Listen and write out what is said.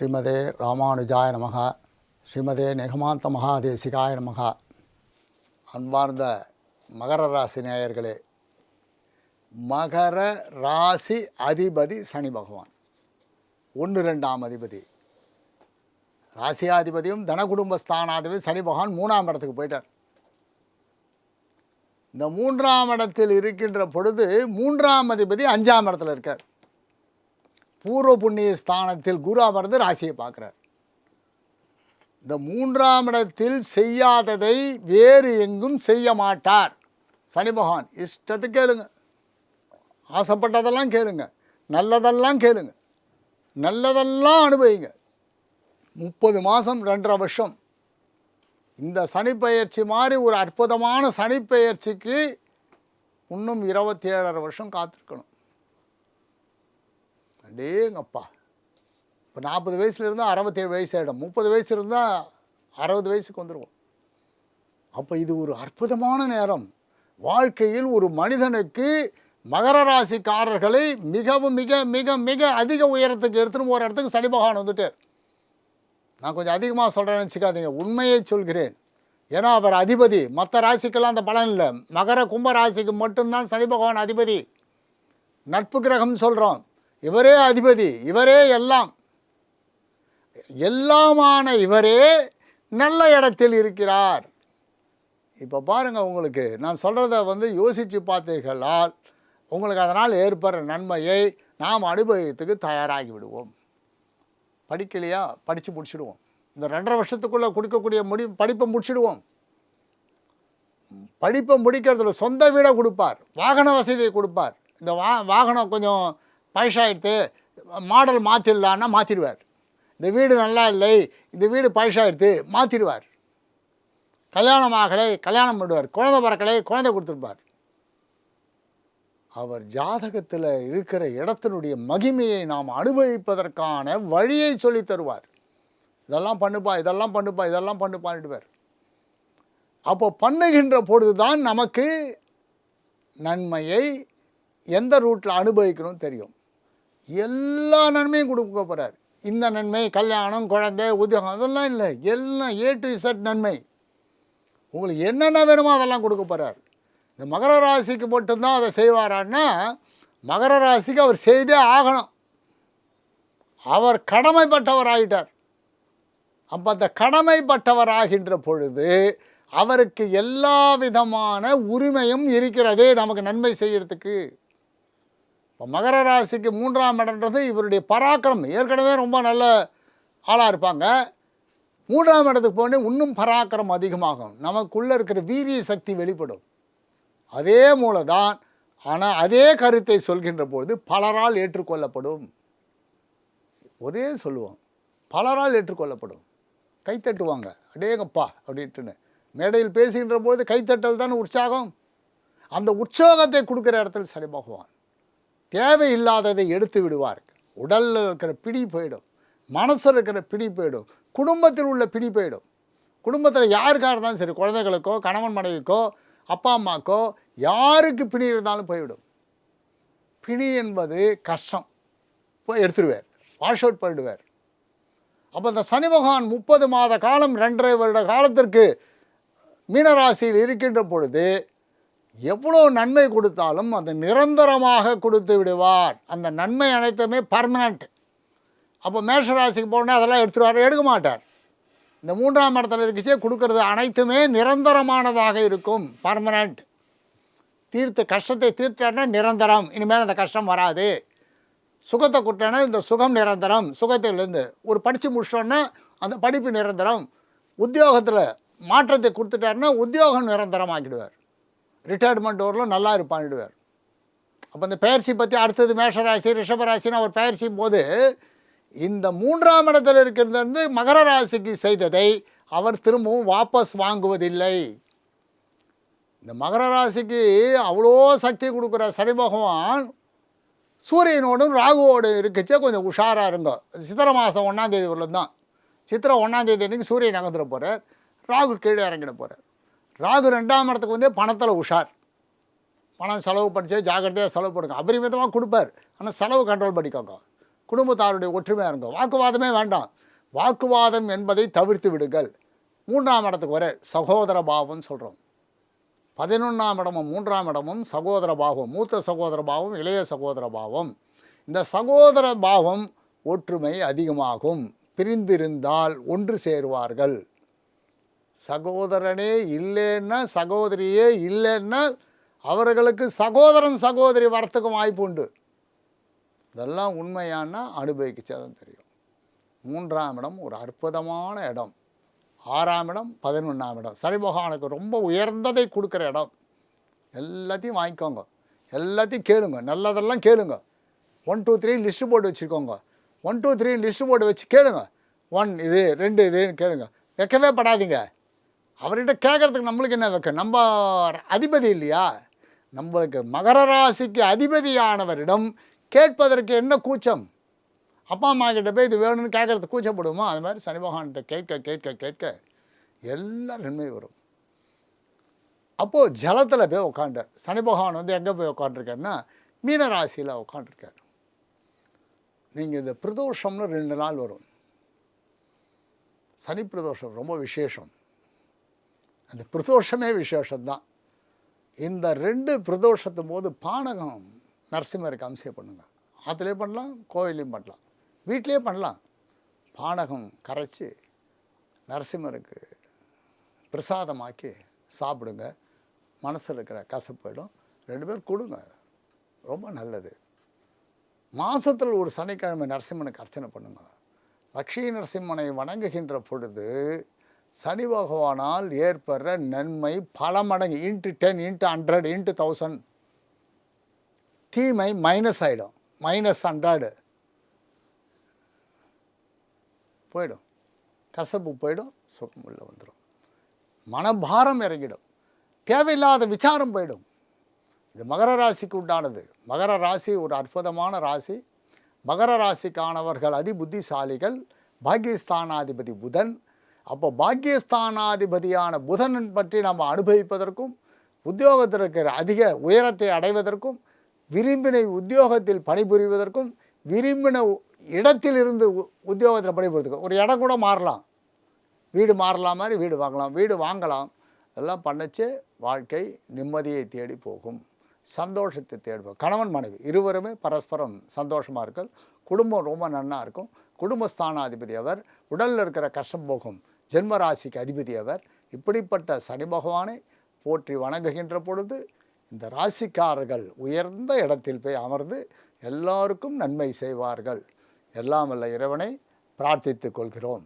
ஸ்ரீமதே ராமானுஜாய நமக ஸ்ரீமதே நெகமாந்த மகாதேசிகாய நமக. அன்பார்ந்த மகர ராசி நேயர்களே மகர ராசி அதிபதி சனி பகவான். ஒன்று ரெண்டாம் அதிபதி. ராசியாதிபதியும் தனகுடும்பஸ்தானாதிபதி சனி பகவான் மூணாம் இடத்துக்கு போயிட்டார். இந்த மூன்றாம் இடத்தில் இருக்கின்ற பொழுது மூன்றாம் அதிபதி அஞ்சாம் இடத்துல இருக்கார். பூர்வ புண்ணிய ஸ்தானத்தில் குரு அமர்ந்து ராசியை பார்க்குறார். இந்த மூன்றாம் இடத்தில் செய்யாததை வேறு எங்கும் செய்ய மாட்டார். சனி பகவான் இஷ்டத்துக்கு கேளுங்க. ஆசைப்பட்டதெல்லாம் கேளுங்க. நல்லதெல்லாம் கேளுங்க. நல்லதெல்லாம் அனுபவிங்க. முப்பது மாதம் ரெண்டரை வருஷம். இந்த சனிப்பெயர்ச்சி மாதிரி ஒரு அற்புதமான சனிப்பெயர்ச்சிக்கு இன்னும் இருபத்தி ஏழரை வருஷம் காத்திருக்கணும். அடேங்கப்பா இப்போ நாற்பது வயசுல இருந்தால் அறுபத்தேழு வயசு ஆகிடும் முப்பது வயசு இருந்தால் அறுபது வயசுக்கு வந்துடுவோம் அப்போ இது ஒரு அற்புதமான நேரம். வாழ்க்கையில் ஒரு மனிதனுக்கு மகர ராசிக்காரர்களை மிகவும் மிக மிக மிக அதிக உயரத்துக்கு எடுத்துன்னு ஒரு இடத்துக்கு சனி பகவான் வந்துட்டார். நான் கொஞ்சம் அதிகமாக சொல்கிறேன்னு வச்சுக்காதீங்க உண்மையை சொல்கிறேன். ஏன்னா அவர் அதிபதி. மற்ற ராசிக்கெல்லாம் அந்த பலன் இல்லை. மகர கும்ப ராசிக்கு மட்டும்தான் சனி பகவான் அதிபதி. நட்பு கிரகம் சொல்கிறோம் இவரே அதிபதி இவரே எல்லாம். எல்லாமான இவரே நல்ல இடத்தில் இருக்கிறார். இப்போ பாருங்கள் உங்களுக்கு நான் சொல்கிறத வந்து யோசித்து பார்த்தீர்களால் உங்களுக்கு அதனால் ஏற்படுற நன்மையை நாம் அனுபவித்துக்கு தயாராகி விடுவோம். படிக்கலையா? படித்து முடிச்சிடுவோம். இந்த ரெண்டரை வருஷத்துக்குள்ளே கொடுக்கக்கூடிய முடி படிப்பை முடிச்சிடுவோம். படிப்பை முடிக்கிறதுல சொந்த வீடை கொடுப்பார். வாகன வசதியை கொடுப்பார். இந்த வா வாகனம் கொஞ்சம் பழசாயிடுத்து மாடல் மாற்றிடலான்னா மாற்றிடுவார் இந்த வீடு நல்லா இல்லை இந்த வீடு பழசாயிடுத்து மாற்றிடுவார் கல்யாணம் ஆகலை கல்யாணம் பண்ணுவார் குழந்தை பிறக்கலை குழந்தை கொடுத்துருப்பார். அவர் ஜாதகத்தில் இருக்கிற இடத்தினுடைய மகிமையை நாம் அனுபவிப்பதற்கான வழியை சொல்லித் தருவார். இதெல்லாம் பண்ணுப்பா இதெல்லாம் பண்ணுப்பா இதெல்லாம் பண்ணுப்பான்டுவார் அப்போ பண்ணுகின்ற பொழுதுதான் நமக்கு நன்மையை எந்த ரூட்டில் அனுபவிக்கணும்னு தெரியும். எல்லா நன்மையும் கொடுக்க போகிறார் இந்த நன்மை கல்யாணம் குழந்தை உத்தியோகம் அதெல்லாம் இல்லை. எல்லாம் ஏ டு இசட் நன்மை. உங்களுக்கு என்னென்ன வேணுமோ அதெல்லாம் கொடுக்க போகிறார் இந்த மகர ராசிக்கு மட்டும்தான் அதை செய்வாரான்னா மகர ராசிக்கு அவர் செய்தே ஆகணும். அவர் கடமைப்பட்டவர் ஆகிட்டார் அப்போ அந்த கடமைப்பட்டவர் ஆகின்ற பொழுது அவருக்கு எல்லா விதமான உரிமையும் இருக்கிறது நமக்கு நன்மை செய்கிறதுக்கு இப்போ மகர ராசிக்கு மூன்றாம் இடம்ன்றது இவருடைய பராக்கிரமம். ஏற்கனவே ரொம்ப நல்ல ஆளாக இருப்பாங்க. மூன்றாம் இடத்துக்கு போனே இன்னும் பராக்கிரமம் அதிகமாகும். நமக்குள்ளே இருக்கிற வீரிய சக்தி வெளிப்படும். அதே மூலதான் ஆனால் அதே கருத்தை சொல்கின்ற பொழுது பலரால் ஏற்றுக்கொள்ளப்படும். ஒரே சொல்லுவோம். பலரால் ஏற்றுக்கொள்ளப்படும். கைத்தட்டுவாங்க அடேங்கப்பா அப்படின்ட்டுன்னு. மேடையில் பேசுகின்ற போது கைத்தட்டல் தானே உற்சாகம். அந்த உற்சாகத்தை கொடுக்குற இடத்துல சரி பகவான். தேவையில்லாததை எடுத்து விடுவார் உடலில் இருக்கிற பிடி போயிடும். மனசில் இருக்கிற பிடி போயிடும். குடும்பத்தில் உள்ள பிடி போயிடும். குடும்பத்தில் யாருக்காக இருந்தாலும் சரி குழந்தைகளுக்கோ கணவன் மனைவிக்கோ அப்பா அம்மாக்கோ யாருக்கு பிணி இருந்தாலும் போய்விடும். பிணி என்பது கஷ்டம். போய் எடுத்துடுவார் வாஷ் அவுட் பண்ணிடுவார். அப்போ இந்த சனி பகவான் முப்பது மாத காலம் ரெண்டரை வருட காலத்திற்கு மீனராசியில் இருக்கின்ற பொழுது எவ்வளோ நன்மை கொடுத்தாலும் அது நிரந்தரமாக கொடுத்து விடுவார். அந்த நன்மை அனைத்துமே பர்மனண்ட் அப்போ மேஷராசிக்கு போனால் அதெல்லாம் எடுத்துருவார் எடுக்க மாட்டார். இந்த மூன்றாம் இடத்துல இருக்குச்சே கொடுக்கறது அனைத்துமே நிரந்தரமானதாக இருக்கும் பர்மனண்ட் தீர்த்த கஷ்டத்தை தீர்த்தானா நிரந்தரம். இனிமேல் அந்த கஷ்டம் வராது. சுகத்தை கொடுத்தானா இந்த சுகம் நிரந்தரம். சுகத்திலேருந்து ஒரு படித்து முடிச்சோன்னா அந்த படிப்பு நிரந்தரம். உத்தியோகத்தில் மாற்றத்தை கொடுத்துட்டாருன்னா உத்தியோகம் நிரந்தரம் ஆக்கிடுவார் ரிட்டையர்மெண்ட் வரலும் நல்லா இருப்பான்டுவார் அப்போ இந்த பயிற்சி பற்றி அடுத்தது மேஷராசி ரிஷபராசின்னு அவர் பயிற்சி போது இந்த மூன்றாம் இடத்தில் இருக்கிறது வந்து மகர ராசிக்கு செய்ததை அவர் திரும்பவும் வாபஸ் வாங்குவதில்லை. இந்த மகர ராசிக்கு அவ்வளோ சக்தி கொடுக்குற சனி பகவான் சூரியனோடும் ராகுவோடு இருக்குச்சே கொஞ்சம் உஷாராக இருங்க. சித்திரை மாதம் ஒன்றாந்தேதி வரலும் தான் சித்திரை ஒன்றாந்தேதி அன்றைக்கி சூரியன் நகர்ந்துட போகிறார் ராகு கீழே இறங்கிட போகிறார் ராகு ரெண்டாம் இடத்துக்கு வந்து பணத்தில் உஷார். பணம் செலவு பண்ணிச்சு ஜாக்கிரதையாக செலவு பண்ணுங்க. அபரிமிதமாக கொடுப்பார். ஆனால் செலவு கண்ட்ரோல் பண்ணிக்கோங்க. குடும்பத்தாருடைய ஒற்றுமையாக இருங்க. வாக்குவாதமே வேண்டாம். வாக்குவாதம் என்பதை தவிர்த்து விடுங்கள். மூன்றாம் இடத்துக்கு வர சகோதர பாவம்னு சொல்கிறோம் பதினொன்றாம் இடமும் மூன்றாம் இடமும் சகோதர பாவம். மூத்த சகோதர பாவம் இளைய சகோதர பாவம். இந்த சகோதர பாவம் ஒற்றுமை அதிகமாகும். பிரிந்திருந்தால் ஒன்று சேருவார்கள். சகோதரனே இல்லைன்னா சகோதரியே இல்லைன்னா அவர்களுக்கு சகோதரன் சகோதரி வரத்துக்கும் வாய்ப்பு உண்டு. இதெல்லாம் உண்மையானா அனுபவிக்கச்சாதான் தெரியும். மூன்றாம் இடம் ஒரு அற்புதமான இடம். ஆறாம் இடம் பதினொன்றாம் இடம். சனி பகவானுக்கு ரொம்ப உயர்ந்ததை கொடுக்குற இடம். எல்லாத்தையும் வாங்கிக்கோங்க. எல்லாத்தையும் கேளுங்க. நல்லதெல்லாம் கேளுங்க. ஒன் டூ த்ரீ லிஸ்ட்டு போட்டு வச்சுக்கோங்க. ஒன் டூ த்ரீ லிஸ்ட்டு போட்டு வச்சு கேளுங்க. ஒன் இது ரெண்டு இதுன்னு கேளுங்க. வைக்கவே படாதீங்க. அவர்கிட்ட கேட்குறதுக்கு நம்மளுக்கு என்ன வைக்க நம்ம அதிபதி இல்லையா? நம்மளுக்கு மகர ராசிக்கு அதிபதியானவரிடம் கேட்பதற்கு என்ன கூச்சம்? அப்பா அம்மா கிட்ட போய் இது வேணும்னு கேட்குறதுக்கு கூச்சப்படுமா? அது மாதிரி சனி பகவான்கிட்ட கேட்க கேட்க கேட்க எல்லாம் நன்மை வரும். அப்போது ஜலத்தில் போய் உட்காண்டார் சனி பகவான் வந்து எங்கே போய் உட்காந்துருக்காருன்னா மீன ராசியில் உட்காந்துருக்கார் நீங்கள் இந்த பிரதோஷம்னு ரெண்டு நாள் வரும். சனி பிரதோஷம் ரொம்ப விசேஷம். அந்த பிரதோஷமே விசேஷம்தான். இந்த ரெண்டு பிரதோஷத்தும் போது பானகம் நரசிம்மருக்கு அம்சம் பண்ணுங்க. ஆற்றுலேயே பண்ணலாம் கோயிலையும் பண்ணலாம். வீட்லேயே பண்ணலாம். பானகம் கரைச்சி நரசிம்மருக்கு பிரசாதமாக்கி சாப்பிடுங்க. மனசில் இருக்கிற கசப்பு போயிடும். ரெண்டு பேர் கொடுங்க. ரொம்ப நல்லது. மாதத்தில் ஒரு சனிக்கிழமை நரசிம்மனுக்கு அர்ச்சனை பண்ணுங்க. லக்ஷ்மி நரசிம்மனை வணங்குகின்ற பொழுது சனி பகவானால் ஏற்படுற நன்மை பல மடங்கு into ten into hundred into thousand தீமை மைனஸ் ஆகிடும் மைனஸ் ஹண்ட்ரடு போயிடும். கசப்பு போயிடும் சுகம் உள்ள வந்துடும் மனபாரம் இறங்கிடும். தேவையில்லாத விசாரம் போயிடும். இது மகர ராசிக்கு உண்டானது. மகர ராசி ஒரு அற்புதமான ராசி. மகர ராசிக்கானவர்கள் அதிபுத்திசாலிகள் பாகிஸ்தானாதிபதி புதன் அப்போ பாக்கியஸ்தானாதிபதியான புதன் பற்றி நம்ம அனுபவிப்பதற்கும் உத்தியோகத்தில் இருக்கிற அதிக உயரத்தை அடைவதற்கும் விரும்பினை உத்தியோகத்தில் பணிபுரிவதற்கும் விரும்பின இடத்திலிருந்து உ- உத்தியோகத்தில் பணிபுரிவதற்கும் ஒரு இடம் கூட மாறலாம். வீடு மாறலாம் மாதிரி வீடு வாங்கலாம். வீடு வாங்கலாம். எல்லாம் பண்ணிச்சு வாழ்க்கை நிம்மதியை தேடி போகும். சந்தோஷத்தை தேடுவோம் கணவன் மனைவி இருவருமே பரஸ்பரம் சந்தோஷமாக இருக்கல். குடும்பம் ரொம்ப நன்னாக இருக்கும். குடும்பஸ்தானாதிபதி அவர். உடலில் இருக்கிற கஷ்டம் போகும். ஜென்மராசிக்கு அதிபதி அவர். இப்படிப்பட்ட சனி பகவானை போற்றி வணங்குகின்ற பொழுது இந்த ராசிக்காரர்கள் உயர்ந்த இடத்தில் போய் அமர்ந்து எல்லாருக்கும் நன்மை செய்வார்கள். எல்லாம் வல்ல இறைவனை பிரார்த்தித்துக் கொள்கிறோம்.